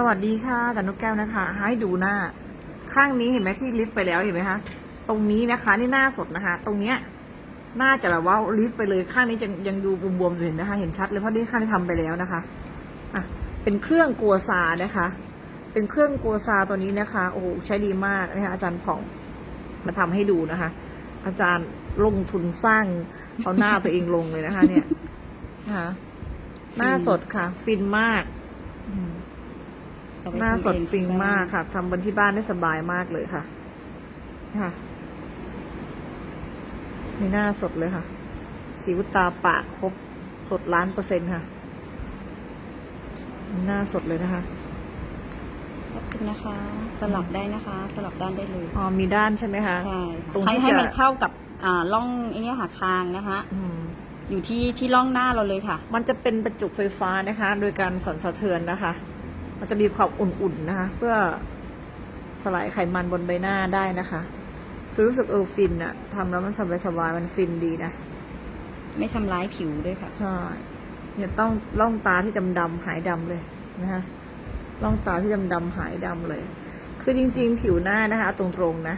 สวัสดีค่ะจันนกแก้วนะคะ ให้ดูหน้า ข้างนี้เห็นไหมที่ลิฟต์ไปแล้วเห็นไหมคะ ตรงนี้นะคะนี่หน้าสดนะคะ ตรงเนี้ยน่าจะแบบว่าลิฟต์ไปเลยข้างนี้ยังยังดูบวมๆอยู่เห็นนะคะ เห็นชัดเลยเพราะนี่ข้างที่ทำไปแล้วนะคะอะเป็นเครื่องกัวซานะคะ เป็นเครื่องกัวซาตัวนี้นะคะ โอ้ใช้ดีมากนะคะอาจารย์ผ่องมาทำให้ดูนะคะ อาจารย์ลงทุนสร้างเอาหน้าตัวเองลงเลยนะคะ เนี่ยนะคะหน้าสดค่ะ ฟินมากอื เอไปหน้าทำสดเองฟิงที่บ้นมากค่ะทำบนที่บ้านได้สบายมากเลยค่ะค่ะมีหน้าสดเลยค่ะสิวตาปากครบสดล้านเปอร์เซ็นต์ค่ะมีหน้าสดเลยนะคะ ขอบคุณนะคะ สลับได้นะคะ สลับด้านได้เลยอ๋อมีด้านใช่ไหมคะ ใช่ตรงให้ที่ให้จะ มันเข้ากับอ่าร่องไอ้เนี้ยค่ะคางนะคะ อืม อยู่ที่ที่ร่องหน้าเราเลยค่ะ มันจะเป็นประจุไฟฟ้านะคะ โดยการสั่นสะเทือนนะคะ มันจะมีความอุ่นๆนะคะ เพื่อสลายไขมันบนใบหน้าได้นะคะ คือรู้สึกเออฟินอะทำแล้วมันสบายๆมันฟินดีนะ ไม่ทำร้ายผิวด้วยค่ะ ใช่เนี่ยต้องล่องตาที่ดำๆหายดำเลยนะคะล่องตาที่ดำๆหายดำเลย คือจริง ๆ ผิวหน้านะคะเอาตรงๆนะ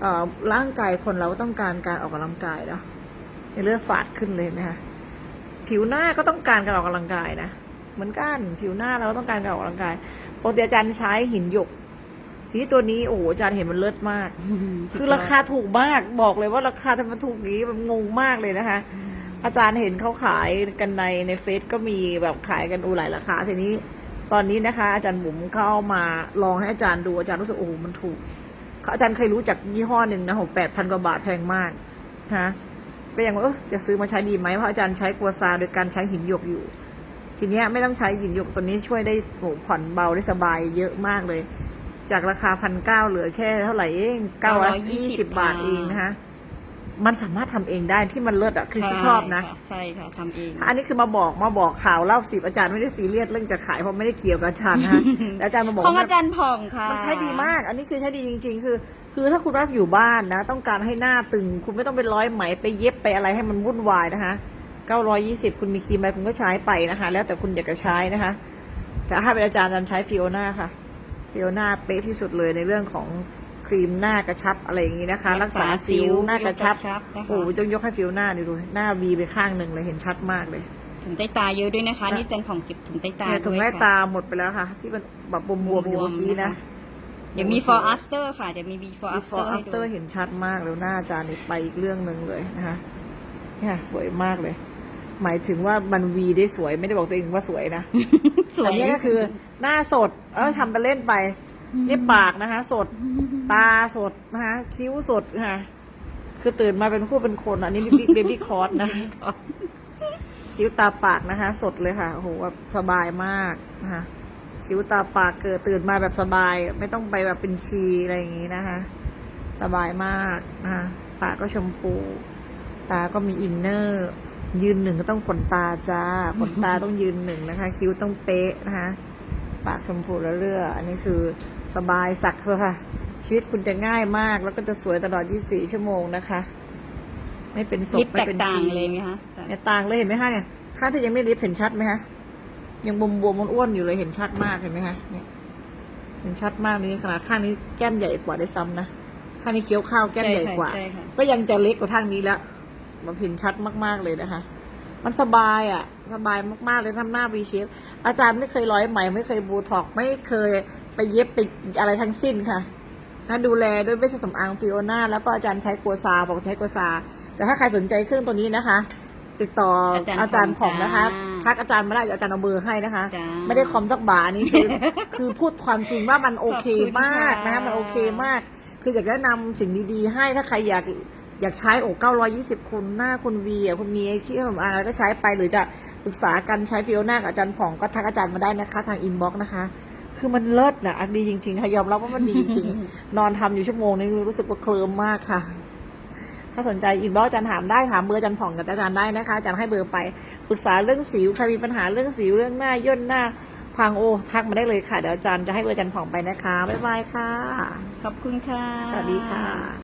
เอ่อร่างกายคนเราก็ต้องการการออกกำลังกายเนาะในเลือดฝาดขึ้นเลยนะคะผิวหน้าก็ต้องการการออกกำลังกายนะ เหมือนกัน ผิวหน้าเราก็ต้องการการออกกำลังกายปกติอาจารย์ใช้หินหยกทีนี้ตัวนี้โอ้โหอาจารย์เห็นมันเลิศมาก คือราคาถูกมากบอกเลยว่าราคาทำไมถูกอย่างนี้มันงงมากเลยนะคะ อาจารย์เห็นเขาขายกันในในเฟซก็มีแบบขายกันอูหลายราคาทีนี้ตอนนี้นะคะ อาจารย์บุ๋มเข้ามาลองให้อาจารย์ดูอาจารย์รู้สึกโอ้โหมันถูกอาจารย์เคยรู้จักยี่ห้อหนึ่งนะหกแปดพันกว่าบาทแพงมากฮะก็ยังว่าเออจะซื้อมาใช้ดีไหมเพราะอาจารย์ใช้กัวซาโดยการใช้หินหยกอยู่ ทีเนี้ยไม่ต้องใช้หินหยกตัวนี้ช่วยได้โหผ่อนเบาได้สบายเยอะมากเลย จากราคาพันเก้าเหลือแค่เท่าไหร่เองเก้าร้อยยี่สิบบาทเองนะคะมันสามารถทำเองได้ที่มันเลิศอะคือที่ชอบนะ ใช่ค่ะทำเอง อันนี้คือมาบอกมาบอกข่าวเล่าสิบอาจารย์ไม่ได้ซีเรียสเรื่องจะขายเพราะไม่ได้เกี่ยวกับอาจารย์นะคะแต่อาจารย์มาบอกของว่าอาจารย์ผ่องค่ะมันใช้ดีมาก อันนี้คือใช้ดีจริง ๆ คือ คือถ้าคุณรักอยู่บ้านนะ ต้องการให้หน้าตึง คุณไม่ต้องไปร้อยไหมไปเย็บไปอะไรให้มันวุ่นวายนะคะ เก้าร้อยี่สิบคุณมีครีมอะไรคุณก็ใช้ไปนะคะ แล้วแต่คุณอยากจะใช้นะคะ แต่ถ้าเป็นอาจารย์อาจารย์ใช้ฟิโอนาค่ะ ฟิโอนาเป๊ะที่สุดเลยในเรื่องของครีมหน้ากระชับอะไรอย่างนี้นะคะ รักษาสิวหน้ากระชับนะคะโอ้โหต้องยกให้ฟิโอนาดูดูหน้าวีไปข้างหนึ่งเลยเห็นชัดมากเลยถุงใต้ตาเยอะด้วยนะคะ นี่อาจารย์ผ่องเก็บถุงใต้ตาเนี่ยถุงด้วยใต้ค่ะตาหมดไปแล้วค่ะ ที่มันแบบบวมๆอยู่เมื่อกี้นะเดี๋ยวมี for after ค่ะเดี๋ยวมี before after before ให้ดู after เห็นชัดมากแล้วหน้าอาจารย์นี่ไปอีกเรื่องหนึ่งเลยนะคะเนี่ยสวยมากเลย หมายถึงว่ามันวีได้สวยไม่ได้บอกตัวเองว่าสวยนะ สวย อันนี้ก็คือ หน้าสด เออทำไปเล่นไปนี่ปากนะคะ สดตาสดนะคะคิ้วสดค่ะ คือตื่นมาเป็นคู่เป็นคนอันนี้เบบี้คอร์สนะคิ้วตาปากนะคะ สดเลยค่ะโอ้โหแบบสบายมากนะคะคิ้วตาปากเกิดตื่นมาแบบสบาย ไม่ต้องไปแบบเป็นชีอะไรอย่างนี้นะคะ สบายมากนะคะปากก็ชมพู ตาก็มีอินเนอร์ ยืนหนึ่งก็ต้องขนตาจ้าขนตาต้องยืนหนึ่งนะคะ คิ้วต้องเป๊ะนะคะปากชมพูแล้วเรื่ออันนี้คือสบายสักเลยค่ะ ชีวิตคุณจะง่ายมาก แล้วก็จะสวยตลอด 24 ชั่วโมงนะคะ ไม่เป็นศลิพปไม่แตกเป็นต่างชีเลยไหมคะเนี่ยต่างเลยเห็นไหมคะเนี่ยข้างที่ยังไม่ลิฟต์เห็นชัดไหมคะยังบวมบวมๆอ้วนๆอยู่เลยเห็นชัดมากเห็นไหมคะเนี่ยเห็นชัดมากนี่ขนาดข้างนี้แก้มใหญ่กว่าได้ซ้ำนะข้างนี้เคี้ยวข้าวแก้มใหญ่กว่าใช่ค่ะก็ยังจะเล็กกว่าทางนี้แล้ว มันเห็นชัดมาก ๆ เลยนะคะ มันสบายอะ สบายมาก ๆ เลยทำหน้าวีเชฟอาจารย์ไม่เคยร้อยไหม ไม่เคยบูท็อกซ์ไม่เคยไปเย็บไปอะไรทั้งสิ้นค่ะนะดูแลด้วยเวชสำอางฟิโอนาแล้วก็อาจารย์ใช้กัวซาบอกใช้กัวซา แต่ถ้าใครสนใจเครื่องตัวนี้นะคะ ติดต่ออาอาจาจารรย์ย์ของนะคะจ้าทักอาจารย์มาได้เดี๋ยวอาจารย์เอาเบอร์ให้นะคะจ้าไม่ได้คอมสักบาทนี่คือคือพูดความจริงว่ามันโอเคขอบคุณมากค่ะนะคะมันโอเคมาก คืออยากแนะนำสิ่งดีๆ ให้ถ้าใครอยาก อยากใช้โอ้เก้าร้อยี่สิบคุณหน้าคุณวีอะคุณมีไอ้ที่ผมอ่านแล้วก็ใช้ไปหรือจะปรึกษากันใช้ฟิโอน่ากับอาจารย์ผ่องก็ทักอาจารย์มาได้นะคะ ทางอินบ็อกซ์นะคะ คือมันเลิศนะดีจริงๆค่ะยอมรับว่ามันดีจริงๆ นอนทำอยู่ชั่วโมงนึงรู้สึกว่าเคลิมมากค่ะ ถ้าสนใจอินบ็อกซ์อาจารย์ถามได้ถามเบอร์อาจารย์ผ่องกับอาจารย์ได้นะคะอาจารย์ให้เบอร์ไปปรึกษาเรื่องสิวใครมีปัญหาเรื่องสิวเรื่องหน้าย่นหน้าพังโอทักมาได้เลยค่ะเดี๋ยวอาจารย์จะให้เบอร์อาจารย์ผ่องไปนะคะบ๊ายบายค่ะ ขอบคุณค่ะสวัสดีค่ะ